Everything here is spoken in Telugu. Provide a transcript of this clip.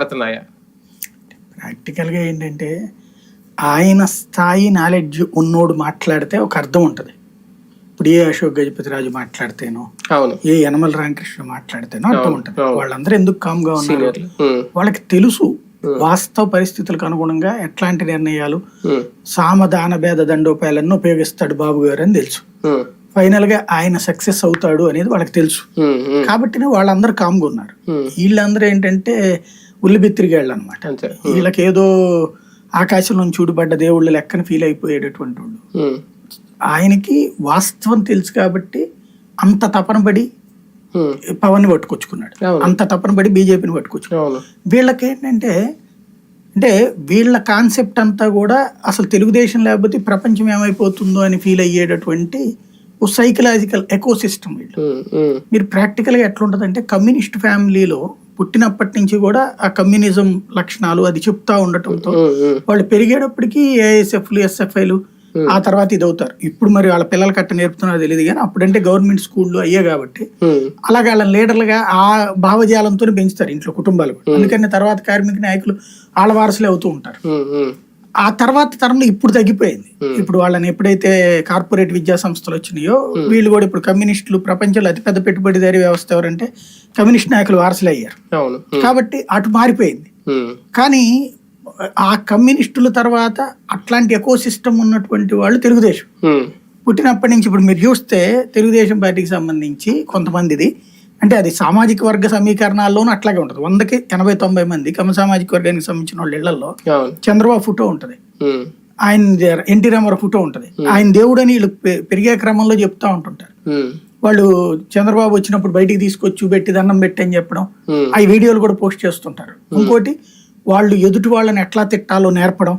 అవుతున్నాయా ప్రాక్టికల్గా ఏంటంటే ఆయన స్థాయి నాలెడ్జ్ ఉన్నోడు మాట్లాడితే ఒక అర్థం ఉంటుంది. ఇప్పుడు ఏ అశోక్ గజపతి రాజు మాట్లాడితేనో ఏ యనమల రామకృష్ణ మాట్లాడితేనో అర్థం ఉంటుంది. వాళ్ళందరూ ఎందుకు కామ్గా ఉన్నారు? వాళ్ళకి తెలుసు. వాస్తవ పరిస్థితులకు అనుగుణంగా ఎట్లాంటి నిర్ణయాలు సామధాన భేద దండోపాయాలన్నీ ఉపయోగిస్తాడు బాబు గారు అని తెలుసు. ఫైనల్గా ఆయన సక్సెస్ అవుతాడు అనేది వాళ్ళకి తెలుసు. కాబట్టి వాళ్ళందరూ కామ్గా ఉన్నారు. వీళ్ళందరూ ఏంటంటే ఉల్లిబెత్తిరిగాళ్ళు అనమాట వీళ్ళకి ఏదో ఆకాశంలో చూడబడ్డ దేవుళ్ళు లెక్కన ఫీల్ అయిపోయేటటువంటి వాళ్ళు. ఆయనకి వాస్తవం తెలుసు కాబట్టి అంత తపన పడి పవన్ పట్టుకొచ్చుకున్నాడు. అంత తపన పడి బీజేపీని పట్టుకొచ్చుకున్నాడు. వీళ్ళకి ఏంటంటే అంటే వీళ్ళ కాన్సెప్ట్ అంతా కూడా అసలు తెలుగుదేశం లేకపోతే ప్రపంచం ఏమైపోతుందో అని ఫీల్ అయ్యేటటువంటి ఓ సైకలాజికల్ ఎకో సిస్టమ్ వీళ్ళు మీరు ప్రాక్టికల్గా ఎట్లుంటుందంటే కమ్యూనిస్ట్ ఫ్యామిలీలో పుట్టినప్పటి నుంచి కూడా ఆ కమ్యూనిజం లక్షణాలు అది చెప్తా ఉండటంతో వాళ్ళు పెరిగేటప్పటికి ఏఎస్ఎఫ్లు ఎస్ఎఫ్ఐలు ఆ తర్వాత ఇది అవుతారు ఇప్పుడు మరి వాళ్ళ పిల్లలు కట్ట నేర్పుతున్నారో తెలియదు కానీ అప్పుడంటే గవర్నమెంట్ స్కూళ్ళు అయ్యే కాబట్టి అలాగే వాళ్ళని లీడర్లుగా ఆ భావజాలంతో పెంచుతారు ఇంట్లో కుటుంబాలు కూడా. అందుకని తర్వాత కార్మిక నాయకులు వాళ్ళ వారసులే అవుతూ ఉంటారు. ఆ తర్వాత తరంలో ఇప్పుడు తగ్గిపోయింది. ఇప్పుడు వాళ్ళని ఎప్పుడైతే కార్పొరేట్ విద్యా సంస్థలు వచ్చినాయో వీళ్ళు కూడా ఇప్పుడు కమ్యూనిస్టులు ప్రపంచంలో అతిపెద్ద పెట్టుబడిదారీ వ్యవస్థ ఎవరంటే కమ్యూనిస్ట్ నాయకులు వారసులు అయ్యారు. ఉమ్, కాబట్టి అటు మారిపోయింది. కానీ ఆ కమ్యూనిస్టుల తర్వాత అట్లాంటి ఎకో సిస్టమ్ ఉన్నటువంటి వాళ్ళు తెలుగుదేశం. పుట్టినప్పటి నుంచి ఇప్పుడు మీరు చూస్తే తెలుగుదేశం పార్టీకి సంబంధించి కొంతమందిది అంటే అది సామాజిక వర్గ సమీకరణాల్లోనూ అట్లాగే ఉంటుంది. వందకి ఎనభై తొంభై మంది కమ సామాజిక వర్గానికి సంబంధించిన వాళ్ళ ఇళ్ళలో చంద్రబాబు ఫోటో ఉంటుంది. ఆయన ఎన్టీ రామారావు ఫోటో ఉంటుంది. ఆయన దేవుడు అని వీళ్ళు పెరిగే క్రమంలో చెప్తా ఉంటుంటారు. వాళ్ళు చంద్రబాబు వచ్చినప్పుడు బయటికి తీసుకొచ్చి చూపెట్టి దండం పెట్టి అని చెప్పడం ఆ వీడియోలు కూడా పోస్ట్ చేస్తుంటారు. ఇంకోటి వాళ్ళు ఎదుటి వాళ్ళని ఎట్లా తిట్టాలో నేర్పడం.